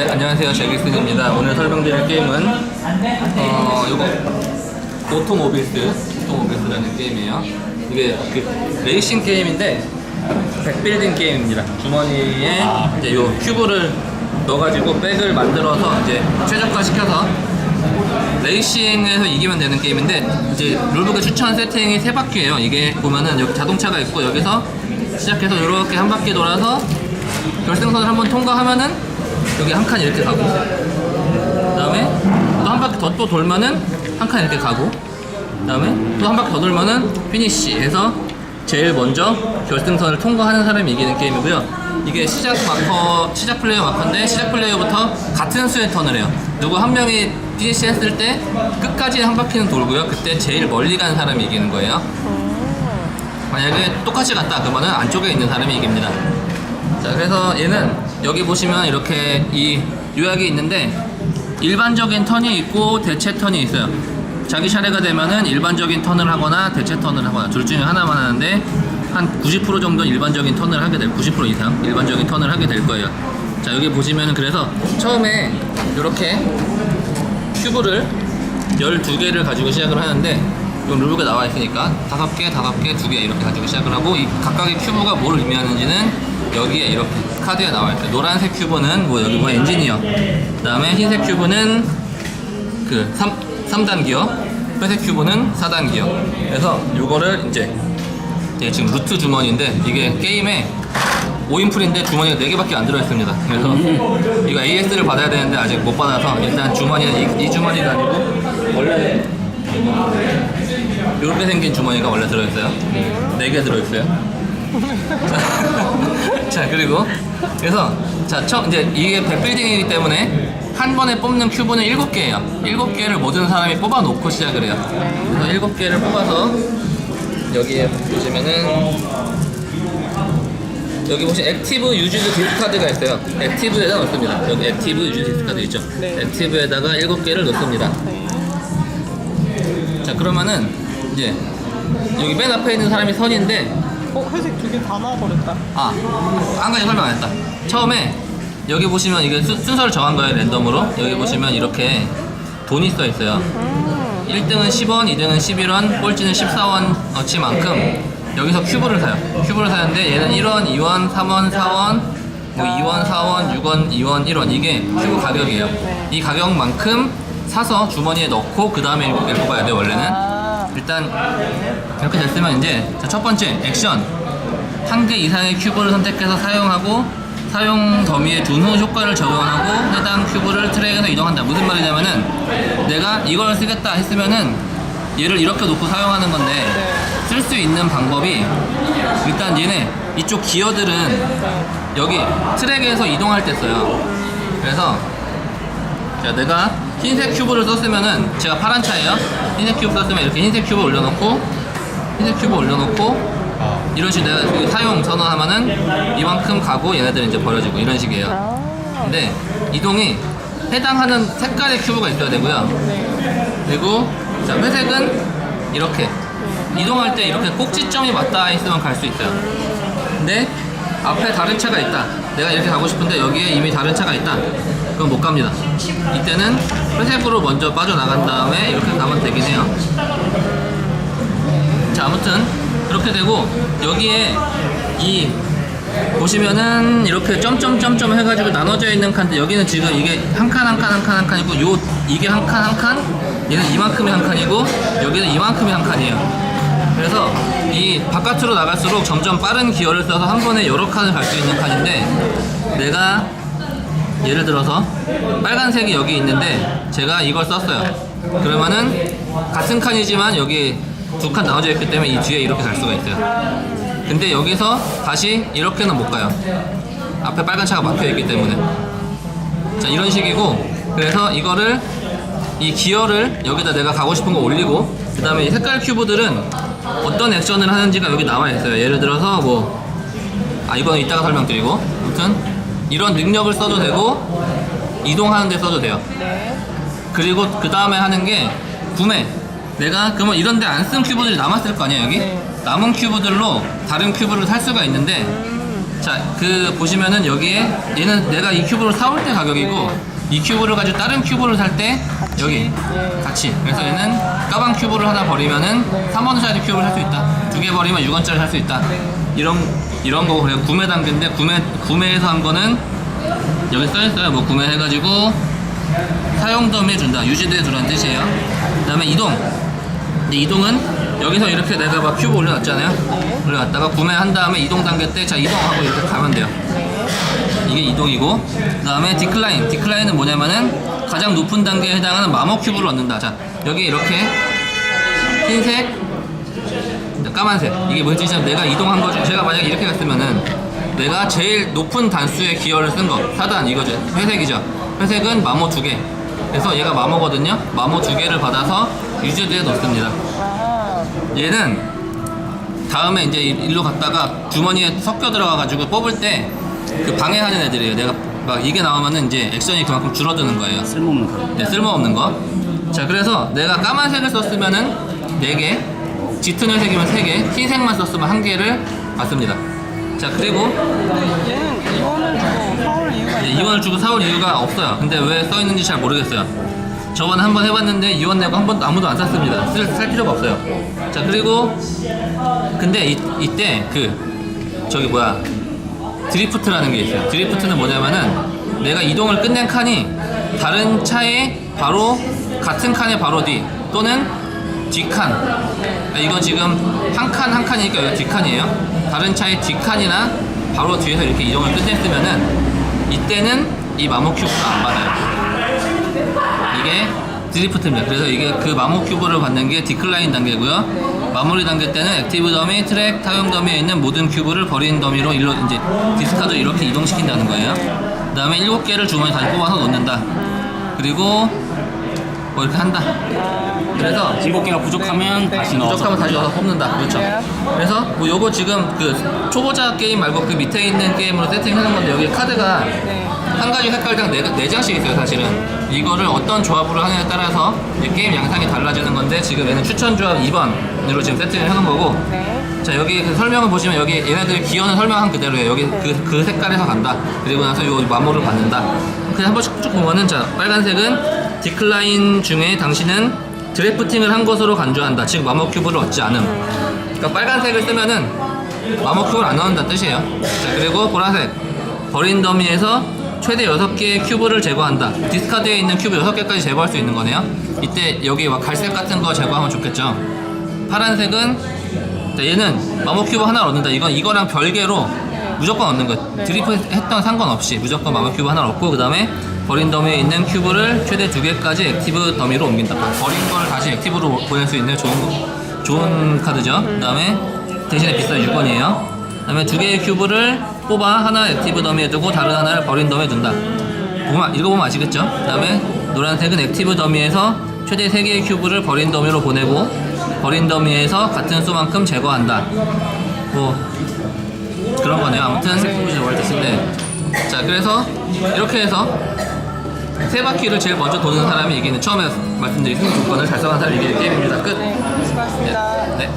네, 안녕하세요. 잭기슨입니다. 오늘 설명드릴 게임은 어, 요거 오토모빌스, 오토모빌스라는 게임이에요. 이게 그 레이싱 게임인데 백빌딩 게임입니다. 주머니에 이제 요 큐브를 넣어가지고 백을 만들어서 이제 최적화 시켜서 레이싱에서 이기면 되는 게임인데 이제 룰북의 추천 세팅이 세 바퀴예요. 이게 보면은 여기 자동차가 있고 여기서 시작해서 이렇게 한 바퀴 돌아서 결승선을 한번 통과하면은 여기 한 칸 이렇게 가고 그 다음에 또 한 바퀴 더 또 돌면은 한 칸 이렇게 가고 그 다음에 또 한 바퀴 더 돌면은 피니쉬 해서 제일 먼저 결승선을 통과하는 사람이 이기는 게임이고요. 이게 시작 마커, 시작 플레이어 마커인데 시작 플레이어부터 같은 수의 턴을 해요. 누구 한 명이 피니쉬 했을 때 끝까지 한 바퀴는 돌고요. 그때 제일 멀리 간 사람이 이기는 거예요. 만약에 똑같이 갔다 그러면은 안쪽에 있는 사람이 이깁니다. 자, 그래서 얘는 여기 보시면 이렇게 이 요약이 있는데 일반적인 턴이 있고 대체 턴이 있어요. 자기 차례가 되면은 일반적인 턴을 하거나 대체 턴을 하거나 둘 중에 하나만 하는데 한 90% 정도 일반적인 턴을 하게 될, 90% 이상 일반적인 턴을 하게 될 거예요. 자, 여기 보시면은 그래서 처음에 이렇게 큐브를 12개를 가지고 시작을 하는데 이 룰북에 나와 있으니까 5개, 5개, 2개 이렇게 가지고 시작을 하고 이 각각의 큐브가 뭘 의미하는지는 여기에 이렇게 카드에 나와 있어요. 노란색 큐브는 뭐 여기 뭐 엔지니어 그 다음에 흰색 큐브는 그 3, 3단 기어 회색 큐브는 4단 기어 그래서 이거를 이제 지금 루트 주머니인데 이게 게임에 5인풀인데 주머니가 4개밖에 안 들어있습니다. 그래서 이거 AS를 받아야 되는데 아직 못 받아서 일단 주머니는 이, 이 주머니가 아니고 원래 이렇게 생긴 주머니가 원래 들어있어요. 4개 들어있어요. 자 그리고 그래서 자 처음 이제 이게 백빌딩이기 때문에 한 번에 뽑는 큐브는 7개예요. 7개를 모든 사람이 뽑아 놓고 시작을 해요. 그래서 7개를 뽑아서 여기에 보시면은 여기 보시면 액티브 유즈드 디스카드가 있어요. 액티브에다 넣습니다. 여기 액티브 유즈드 디스카드 있죠. 네. 액티브에다가 7개를 넣습니다. 자 그러면은 이제 여기 맨 앞에 있는 사람이 선인데 어, 회색 두 개 다 나와버렸다. 아, 한 가지 설명 안 했다. 처음에 여기 보시면 이게 수- 순서를 정한 거예요, 랜덤으로. 여기 보시면 이렇게 돈이 써 있어요. 음, 1등은 10원, 2등은 11원, 꼴찌는 14원 어치만큼 여기서 큐브를 사요. 큐브를 사는데 얘는 1원, 2원, 3원, 4원, 뭐 2원, 4원, 6원, 2원, 1원 이게 큐브 가격이에요. 이 가격만큼 사서 주머니에 넣고 그 다음에 뽑아야 돼 원래는. 아, 일단 이렇게 됐으면 이제 자, 첫 번째 액션. 한 개 이상의 큐브를 선택해서 사용하고 사용 더미에 둔후 효과를 적용하고 해당 큐브를 트랙에서 이동한다. 무슨 말이냐면은 내가 이걸 쓰겠다 했으면은 얘를 이렇게 놓고 사용하는 건데 쓸 수 있는 방법이 일단 얘네 이쪽 기어들은 여기 트랙에서 이동할 때 써요. 그래서 자, 내가 흰색 큐브를 썼으면은 제가 파란 차예요. 흰색 큐브 썼으면 이렇게 흰색 큐브 올려놓고 흰색 큐브 올려놓고 이런 식으로 내가 여기 사용 선언하면은 이만큼 가고 얘네들은 이제 버려지고 이런 식이에요. 아, 근데 이동이 해당하는 색깔의 큐브가 있어야 되고요. 네. 그리고 자 회색은 이렇게 이동할 때 이렇게 꼭지점이 맞닿아 있으면 갈 수 있어요. 근데 앞에 다른 차가 있다. 내가 이렇게 가고 싶은데 여기에 이미 다른 차가 있다. 그럼 못 갑니다. 이때는 회색으로 먼저 빠져나간 다음에 이렇게 가면 되긴 해요. 자 아무튼 그렇게 되고 여기에 이 보시면은 이렇게 점점점점 해가지고 나눠져 있는 칸인데 여기는 지금 이게 한 칸 한 칸 한 칸 한 칸이고 요 이게 한 칸 한 칸 얘는 이만큼이 한 칸이고 여기는 이만큼이 한 칸이에요 그래서 이 바깥으로 나갈수록 점점 빠른 기어를 써서 한 번에 여러 칸을 갈 수 있는 칸인데 내가 예를 들어서 빨간색이 여기 있는데 제가 이걸 썼어요 그러면은 같은 칸이지만 여기 두 칸 나눠져 있기 때문에 이 뒤에 이렇게 갈 수가 있어요 근데 여기서 다시 이렇게는 못 가요. 앞에 빨간 차가 막혀 있기 때문에. 자, 이런 식이고, 그래서 이거를, 이 기어를 여기다 내가 가고 싶은 거 올리고, 그 다음에 이 색깔 큐브들은 어떤 액션을 하는지가 여기 나와 있어요. 예를 들어서 뭐, 아, 이거는 이따가 설명드리고, 아무튼, 이런 능력을 써도 되고, 이동하는 데 써도 돼요. 네. 그리고 그 다음에 하는 게 구매. 내가 그러면 이런데 안 쓴 큐브들이 남았을 거 아니야 여기? 네. 남은 큐브들로 다른 큐브를 살 수가 있는데 자, 그 보시면은 여기에 얘는 내가 이 큐브를 사올 때 가격이고 네. 이 큐브를 가지고 다른 큐브를 살 때? 여기 네. 같이. 그래서 얘는 까방 큐브를 하나 버리면은 네. 3원 짜리 큐브를 살 수 있다. 두 개 버리면 6원짜리 살 수 있다. 네. 이런 이런 거고 그래요. 구매 단계인데 구매 구매해서 한 거는 여기 써 있어요. 뭐 구매해가지고 사용 덤에 준다. 유지돼 두라는 뜻이에요. 그다음에 이동. 근데 이동은 여기서 이렇게 내가 막 큐브 올려놨잖아요. 네. 올려놨다가 구매한 다음에 이동 단계 때 자 이동하고 이렇게 가면 돼요. 네. 이게 이동이고 그다음에 디클라인. 디클라인은 뭐냐면은 가장 높은 단계에 해당하는 마모 큐브를 얻는다. 자 여기 이렇게 흰색, 까만색 이게 뭔지 좀 내가 이동한 거죠. 제가 만약에 이렇게 갔으면은 내가 제일 높은 단수의 기어를 쓴 거 4단 이거죠. 회색이죠. 회색은 마모 두 개. 그래서 얘가 마모거든요. 마모 두 개를 받아서 유저드에 넣습니다. 아, 얘는 다음에 이제 일로 갔다가 주머니에 섞여 들어가가지고 뽑을 때 그 방해하는 애들이에요. 내가 막 이게 나오면은 이제 액션이 그만큼 줄어드는 거예요. 쓸모없는 카드. 네, 쓸모없는 거. 자, 그래서 내가 까만색을 썼으면은 4개, 짙은 회색이면 3개, 흰색만 썼으면 1개를 받습니다. 자, 그리고 근데 얘는 이원을 주고 사올 이유가 네, 있나요? 이원을 주고 사올 이유가 없어요. 근데 왜 써있는지 잘 모르겠어요. 저번에 한번 해봤는데 이원 내고 한 번도 아무도 안 샀습니다. 쓸, 살 필요가 없어요. 자, 그리고 근데 이, 이때 그 저기 뭐야 드리프트라는 게 있어요. 드리프트는 뭐냐면은 내가 이동을 끝낸 칸이 다른 차에 바로 같은 칸의 바로 뒤 또는 뒷칸 아, 이건 지금 한 칸 한 칸이니까 여기 뒷칸이에요. 다른 차의 뒷칸이나 바로 뒤에서 이렇게 이동을 끝냈으면은 이때는 이 마모 큐브가 안 받아요. 이게 드리프트입니다. 그래서 이게 그 마모 큐브를 받는 게 디클라인 단계고요. 마무리 단계 때는 액티브 더미, 트랙, 타용 더미에 있는 모든 큐브를 버린 더미로 일로 이제 디스카드 이렇게 이동시킨다는 거예요. 그 다음에 7개를 주머니 다시 뽑아서 놓는다. 그리고 뭐 이렇게 한다. 그래서 개가 부족하면 네, 다시 네. 넣어서 부족하면 다시 넣어서 뽑는다. 그렇죠. 네. 그래서 뭐 요거 지금 그 초보자 게임 말고 그 밑에 있는 게임으로 세팅하는 건데 여기 카드가 네. 한 가지 색깔당 네, 네 장씩 있어요 사실은 이거를 어떤 조합으로 하느냐에 따라서 이제 게임 양상이 달라지는 건데 지금 얘는 추천 조합 2번으로 지금 세팅을 해놓은 거고 네. 자 여기 그 설명을 보시면 여기 얘네들 기어는 설명한 그대로예요 여기 그, 그 색깔에서 간다 그리고 나서 요 마모를 받는다 그냥 한 번씩 쭉 보면은 자 빨간색은 디클라인 중에 당신은 드래프팅을 한 것으로 간주한다 즉 마모 큐브를 얻지 않음 그러니까 빨간색을 쓰면은 마모 큐브를 안 넣는다는 뜻이에요 자 그리고 보라색 버린 더미에서 최대 6개의 큐브를 제거한다. 디스카드에 있는 큐브 6개까지 제거할 수 있는 거네요. 이때 여기 막 갈색 같은 거 제거하면 좋겠죠. 파란색은 자, 얘는 마모 큐브 하나 얻는다. 이건 이거랑 별개로 무조건 얻는 거. 드리프 했던 상관없이 무조건 마모 큐브 하나 얻고 그 다음에 버린 더미에 있는 큐브를 최대 2개까지 액티브 더미로 옮긴다. 버린 걸 다시 액티브로 보낼 수 있는 좋은 거- 좋은 카드죠. 그 다음에 대신에 비싼 6원이에요. 그다음에 두 개의 큐브를 뽑아 하나 액티브 더미에 두고 다른 하나를 버린 더미에 둔다. 보면 읽어보면 아시겠죠? 그다음에 노란색은 액티브 더미에서 최대 세 개의 큐브를 버린 더미로 보내고 버린 더미에서 같은 수만큼 제거한다. 뭐 그런 거네요. 아무튼 네. 자 그래서 이렇게 해서 세 바퀴를 제일 먼저 도는 사람이 이기는 처음에 말씀드린 승리 조건을 달성한 사람이 이기는 게임입니다. 끝. 네. 수고하셨습니다. 네.